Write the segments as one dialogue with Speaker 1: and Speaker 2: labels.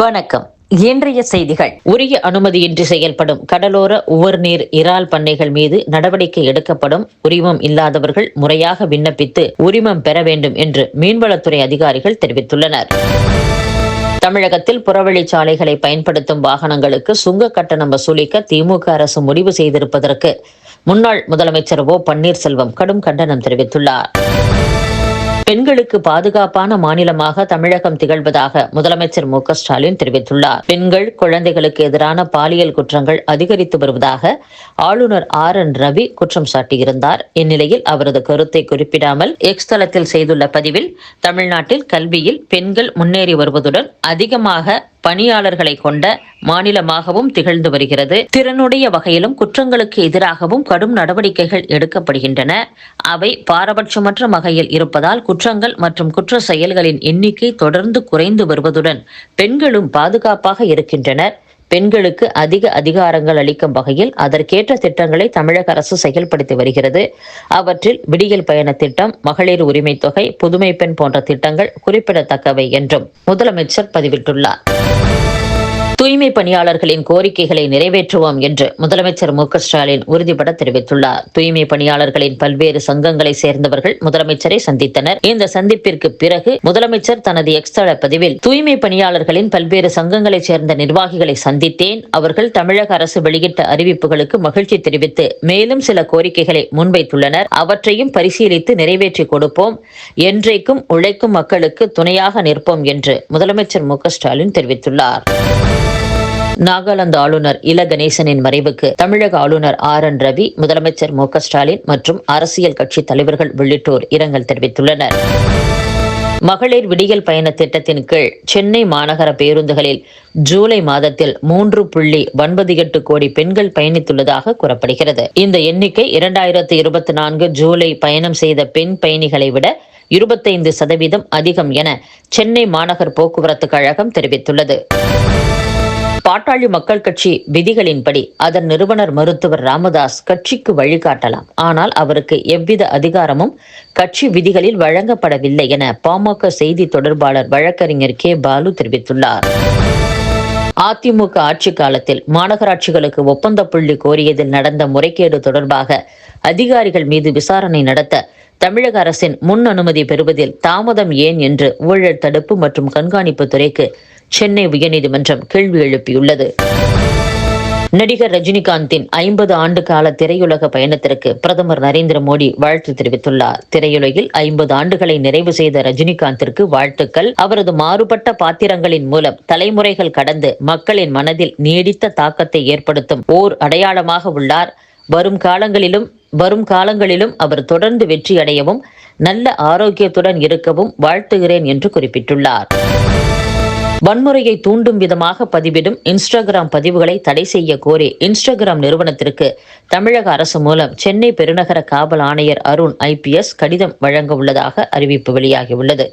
Speaker 1: வணக்கம். இன்றைய செய்திகள். உரிய அனுமதியின்றி செயல்படும் கடலோர உவர்நீர் இறால் பண்ணைகள் மீது நடவடிக்கை எடுக்கப்படும். உரிமம் இல்லாதவர்கள் முறையாக விண்ணப்பித்து உரிமம் பெற வேண்டும் என்று மீன்வளத்துறை அதிகாரிகள் தெரிவித்துள்ளனர். தமிழகத்தில் புறவழிச்சாலைகளை பயன்படுத்தும் வாகனங்களுக்கு சுங்க கட்டணம் வசூலிக்க திமுக அரசு முடிவு செய்திருப்பதற்கு முன்னாள் முதலமைச்சர் ஓ பன்னீர்செல்வம் கடும் கண்டனம் தெரிவித்துள்ளார். பெண்களுக்கு பாதுகாப்பான மாநிலமாக தமிழகம் திகழ்வதாக முதலமைச்சர் மு ஸ்டாலின் தெரிவித்துள்ளார். பெண்கள் குழந்தைகளுக்கு எதிரான பாலியல் குற்றங்கள் அதிகரித்து வருவதாக ஆளுநர் ஆர் என் ரவி குற்றம் சாட்டியிருந்தார். இந்நிலையில் அவரது கருத்தை குறிப்பிடாமல் எக்ஸ் தளத்தில் செய்துள்ள பதிவில் தமிழ்நாட்டில் கல்வியில் பெண்கள் முன்னேறி வருவதுடன் அதிகமாக பணியாளர்களை கொண்ட மாநிலமாகவும் திகழ்ந்து வருகிறது. திறனுடைய வகையிலும் குற்றங்களுக்கு எதிராகவும் கடும் நடவடிக்கைகள் எடுக்கப்படுகின்றன. அவை பாரபட்சமற்ற வகையில் இருப்பதால் குற்றங்கள் மற்றும் குற்ற செயல்களின் எண்ணிக்கை தொடர்ந்து குறைந்து வருவதுடன் பெண்களும் பாதுகாப்பாக இருக்கின்றனர். பெண்களுக்கு அதிக அதிகாரங்கள் அளிக்கும் வகையில் அதற்கேற்ற திட்டங்களை தமிழக அரசு செயல்படுத்தி வருகிறது. அவற்றில் விடியல் பயண திட்டம் மகளிர் உரிமை தொகை புதுமை பெண் போன்ற திட்டங்கள் குறிப்பிடத்தக்கவை என்றும் முதலமைச்சர் பதிவிட்டுள்ளார். தூய்மை பணியாளர்களின் கோரிக்கைகளை நிறைவேற்றுவோம் என்று முதலமைச்சர் மு ஸ்டாலின் உறுதிபட தெரிவித்துள்ளார். தூய்மை பணியாளர்களின் பல்வேறு சங்கங்களை சேர்ந்தவர்கள் முதலமைச்சரை சந்தித்தனர். இந்த சந்திப்பிற்கு பிறகு முதலமைச்சர் தனது எக்ஸ்தள பதிவில் தூய்மை பணியாளர்களின் பல்வேறு சங்கங்களைச் சேர்ந்த நிர்வாகிகளை சந்தித்தேன். அவர்கள் தமிழக அரசு வெளியிட்ட அறிவிப்புகளுக்கு மகிழ்ச்சி தெரிவித்து மேலும் சில கோரிக்கைகளை முன்வைத்துள்ளனர். அவற்றையும் பரிசீலித்து நிறைவேற்றி கொடுப்போம். என்றைக்கும் உழைக்கும் மக்களுக்கு துணையாக நிற்போம் என்று முதலமைச்சர் மு ஸ்டாலின் தெரிவித்துள்ளார். நாகாலாந்து ஆளுநர் இல கணேசனின் மறைவுக்கு தமிழக ஆளுநர் ஆர் என் ரவி முதலமைச்சர் மு க ஸ்டாலின் மற்றும் அரசியல் கட்சி தலைவர்கள் உள்ளிட்டோர் இரங்கல் தெரிவித்துள்ளனர். மகளிர் விடியல் பயண திட்டத்தின் கீழ் சென்னை மாநகர பேருந்துகளில் ஜூலை மாதத்தில் மூன்று புள்ளி ஒன்பது எட்டு கோடி பெண்கள் பயணித்துள்ளதாக கூறப்படுகிறது. இந்த எண்ணிக்கை இரண்டாயிரத்தி இருபத்தி நான்கு ஜூலை பயணம் செய்த பெண் பயணிகளை விட இருபத்தைந்து சதவீதம் அதிகம் என சென்னை மாநகர் போக்குவரத்து கழகம் தெரிவித்துள்ளது. பாட்டாளி மக்கள் கட்சி விதிகளின்படி அதன் நிறுவனர் மருத்துவர் ராமதாஸ் கட்சிக்கு வழிகாட்டலாம். ஆனால் அவருக்கு எவ்வித அதிகாரமும் கட்சி விதிகளில் வழங்கப்படவில்லை என பாமக செய்தி தொடர்பாளர் வழக்கறிஞர் கே. பாலு தெரிவித்துள்ளார். அதிமுக ஆட்சி காலத்தில் மாநகராட்சிகளுக்கு ஒப்பந்த புள்ளி கோரியதில் நடந்த முறைகேடு தொடர்பாக அதிகாரிகள் மீது விசாரணை நடத்த தமிழக அரசின் முன் அனுமதி பெறுவதில் தாமதம் ஏன் என்று ஊழல் தடுப்பு மற்றும் கண்காணிப்பு துறைக்கு சென்னை உயர்நீதிமன்றம் கேள்வி எழுப்பியுள்ளது. நடிகர் ரஜினிகாந்தின் ஐம்பது ஆண்டு கால திரையுலக பயணத்திற்கு பிரதமர் நரேந்திர மோடி வாழ்த்து தெரிவித்துள்ளார். திரையுலகில் ஐம்பது ஆண்டுகளை நிறைவு செய்த ரஜினிகாந்திற்கு வாழ்த்துக்கள். அவரது மாறுபட்ட பாத்திரங்களின் மூலம் தலைமுறைகள் கடந்து மக்களின் மனதில் நீடித்த தாக்கத்தை ஏற்படுத்தும் ஓர் அடையாளமாக உள்ளார். வரும் காலங்களிலும் வரும் காலங்களிலும் அவர் தொடர்ந்து வெற்றியடையவும் நல்ல ஆரோக்கியத்துடன் இருக்கவும் வாழ்த்துகிறேன் என்று குறிப்பிட்டுள்ளார். வன்முறையை தூண்டும் விதமாக பதிவிடும் இன்ஸ்டாகிராம் பதிவுகளை தடை செய்ய கோரி இன்ஸ்டாகிராம் நிறுவனத்திற்கு தமிழக அரசு மூலம் சென்னை பெருநகர காவல் ஆணையர் அருண் ஐபிஎஸ் கடிதம் வழங்க உள்ளதாக அறிவிப்பு வெளியாகியுள்ளது.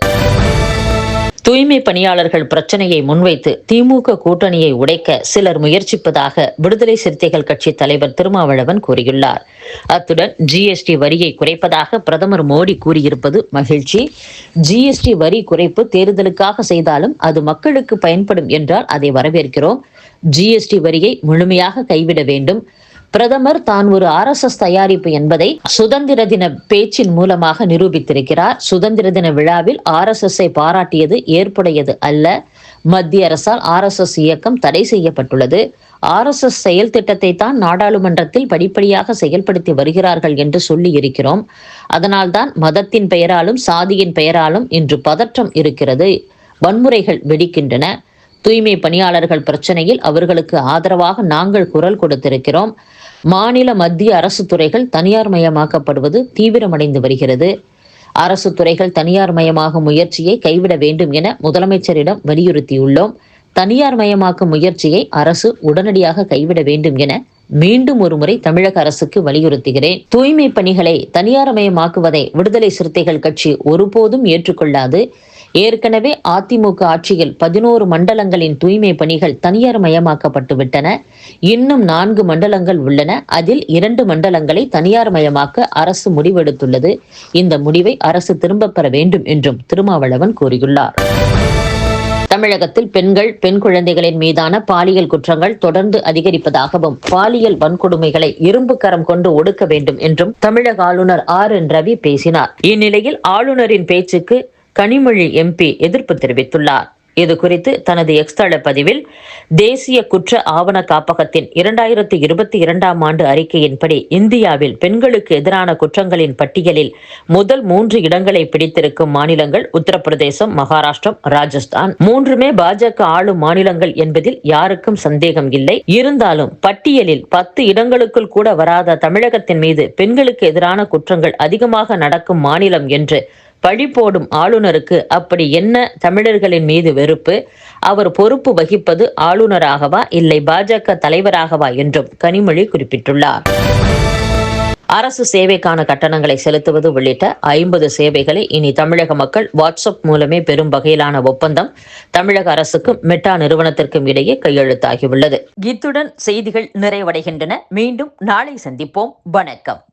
Speaker 1: தூய்மை பணியாளர்கள் பிரச்சனையை முன்வைத்து திமுக கூட்டணியை உடைக்க சிலர் முயற்சிப்பதாக விடுதலை சிறுத்தைகள் கட்சி தலைவர் திருமாவளவன் கூறியுள்ளார். அத்துடன் ஜிஎஸ்டி வரியை குறைப்பதாக பிரதமர் மோடி கூறியிருப்பது மகிழ்ச்சி. ஜிஎஸ்டி வரி குறைப்பு தேர்தலுக்காக செய்தாலும் அது மக்களுக்கு பயன்படும் என்றால் அதை வரவேற்கிறோம். ஜிஎஸ்டி வரியை முழுமையாக கைவிட வேண்டும். பிரதமர் தான் ஒரு ஆர்எஸ்எஸ் தயாரிப்பு என்பதை சுதந்திர தின பேச்சின் மூலமாக நிரூபித்திருக்கிறார். சுதந்திர தின விழாவில் ஆர்எஸ்எஸ்ஐ பாராட்டியது ஏற்புடையது அல்ல. மத்திய அரசால் ஆர்எஸ்எஸ் இயக்கம் தடை செய்யப்பட்டுள்ளது. ஆர்எஸ்எஸ் செயல் திட்டத்தை தான் நாடாளுமன்றத்தில் படிப்படியாக செயல்படுத்தி வருகிறார்கள் என்று சொல்லி இருக்கிறோம் அதனால்தான் மதத்தின் பெயராலும் சாதியின் பெயராலும் இன்று பதற்றம் இருக்கிறது. வன்முறைகள் வெடிக்கின்றன. தூய்மை பணியாளர்கள் பிரச்சனையில் அவர்களுக்கு ஆதரவாக நாங்கள் குரல் கொடுத்திருக்கிறோம். மாநில மத்திய அரசு துறைகள் தனியார் மயமாக்கப்படுவது தீவிரமடைந்து வருகிறது. அரசு துறைகள் தனியார் மயமாகும் முயற்சியை கைவிட வேண்டும் என முதலமைச்சரிடம் வலியுறுத்தியுள்ளோம். தனியார் மயமாக்கும் முயற்சியை அரசு உடனடியாக கைவிட வேண்டும் என மீண்டும் ஒருமுறை தமிழக அரசுக்கு வலியுறுத்துகிறேன். தூய்மை பணிகளை தனியார்மயமாக்குவதை விடுதலை சிறுத்தைகள் கட்சி ஒருபோதும் ஏற்றுக்கொள்ளாது. ஏற்கனவே அதிமுக ஆட்சியில் பதினோரு மண்டலங்களின் தூய்மை பணிகள் தனியார் மயமாக்கப்பட்டு விட்டன இன்னும் நான்கு மண்டலங்கள் உள்ளன. அதில் இரண்டு மண்டலங்களை தனியார் மயமாக்க அரசு முடிவெடுத்துள்ளது. இந்த முடிவை அரசு திரும்பப் பெற வேண்டும் என்றும் திருமாவளவன் கூறியுள்ளார். தமிழகத்தில் பெண்கள் பெண் குழந்தைகளின் மீதான பாலியல் குற்றங்கள் தொடர்ந்து அதிகரிப்பதாகவும் பாலியல் வன்கொடுமைகளை இரும்பு கரம் கொண்டு ஒடுக்க வேண்டும் என்றும் தமிழக ஆளுநர் ஆர் என் ரவி பேசினார். இந்நிலையில் ஆளுநரின் பேச்சுக்கு கனிமொழி எம்பி எதிர்ப்பு தெரிவித்துள்ளார். இது குறித்து தனது எக்ஸ் தள பதிவில் தேசிய குற்ற ஆவண காப்பகத்தின் இரண்டாயிரத்தி இருபத்தி இரண்டாம் ஆண்டு அறிக்கையின்படி இந்தியாவில் பெண்களுக்கு எதிரான குற்றங்களின் பட்டியலில் முதல் மூன்று இடங்களை பிடித்திருக்கும் மாநிலங்கள் உத்தரப்பிரதேசம் மகாராஷ்டிரம் ராஜஸ்தான். மூன்றுமே பாஜக ஆளும் மாநிலங்கள் என்பதில் யாருக்கும் சந்தேகம் இல்லை. இருந்தாலும் பட்டியலில் பத்து இடங்களுக்குள் கூட வராத தமிழகத்தின் மீது பெண்களுக்கு எதிரான குற்றங்கள் அதிகமாக நடக்கும் மாநிலம் என்று பழி போடும் ஆளுநருக்கு அப்படி என்ன தமிழர்களின் மீது வெறுப்பு? அவர் பொறுப்பு வகிப்பது ஆளுநராகவா இல்லை பாஜக தலைவராகவா என்றும் கனிமொழி குறிப்பிட்டுள்ளார். அரசு சேவைக்கான கட்டணங்களை செலுத்துவது உள்ளிட்ட ஐம்பது சேவைகளை இனி தமிழக மக்கள் வாட்ஸ்அப் மூலமே பெறும் வகையிலான ஒப்பந்தம் தமிழக அரசுக்கும் மெட்டா நிறுவனத்திற்கும் இடையே கையெழுத்தாகியுள்ளது. இத்துடன் செய்திகள் நிறைவடைகின்றன. மீண்டும் நாளை சந்திப்போம். வணக்கம்.